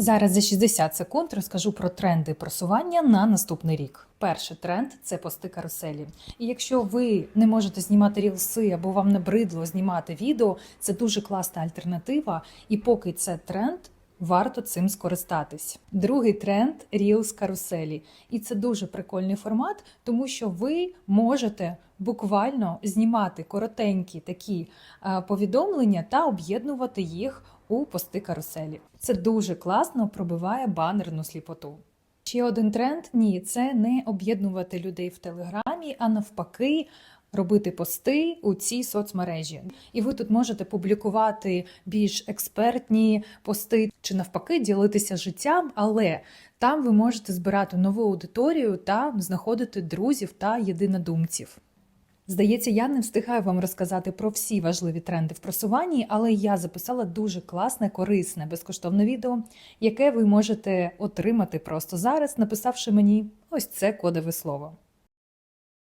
Зараз за 60 секунд розкажу про тренди просування на наступний рік. Перший тренд це пости каруселі. І якщо ви не можете знімати рілси або вам набридло знімати відео, це дуже класна альтернатива. І поки це тренд, варто цим скористатись. Другий тренд Reels каруселі. І це дуже прикольний формат, тому що ви можете буквально знімати коротенькі такі е, повідомлення та об'єднувати їх у пости каруселі. Це дуже класно пробиває банерну сліпоту. Ще один тренд ні, це не об'єднувати людей в телеграмі, а навпаки. Робити пости у цій соцмережі, і ви тут можете публікувати більш експертні пости чи навпаки ділитися життям, але там ви можете збирати нову аудиторію та знаходити друзів та єдинодумців. Здається, я не встигаю вам розказати про всі важливі тренди в просуванні, але я записала дуже класне, корисне, безкоштовне відео, яке ви можете отримати просто зараз, написавши мені ось це кодове слово.